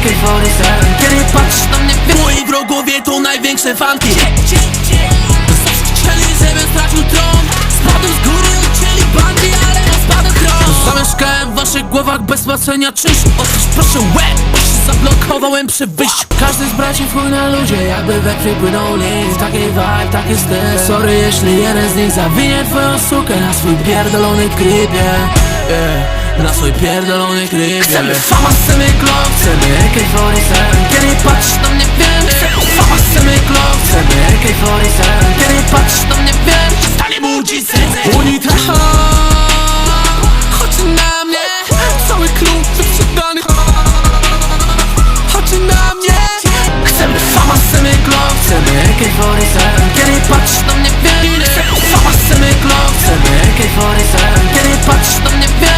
AK-47 Kiedy patrzysz na mnie, w moich wrogowie to największe fanki. Chcieli, żebym stracił tron. Spadłem z góry, ucięli bandzi, ale ja spadłem tron Zamieszkałem w waszych głowach bez płacenia czynszu. Otóż proszę łeb, zablokowałem przy wyjściu. Każdy z braci chuj na ludzie, jakby we krwi płynął list. Taki vibe, taki styl. Sorry, jeśli jeden z nich zawinie twoją sukę Na swój pierdolony klipie yeah. Na swój pierdolony klipie Chcemy fama, chcemy glow, chcemy AK-47 Kiedy patrzysz na mnie wiem Chcemy fama, chcemy glow, chcemy AK-47 Kiedy patrzysz na mnie wiem Stanie mu dziś serce. Unita Chodź na mnie Cały klub wyprzedany Chodź na mnie. Chcemy fama, chcemy glow, chcemy AK-47 Kiedy patrzysz na mnie wiem Chcemy fama, chcemy glow, chcemy AK-47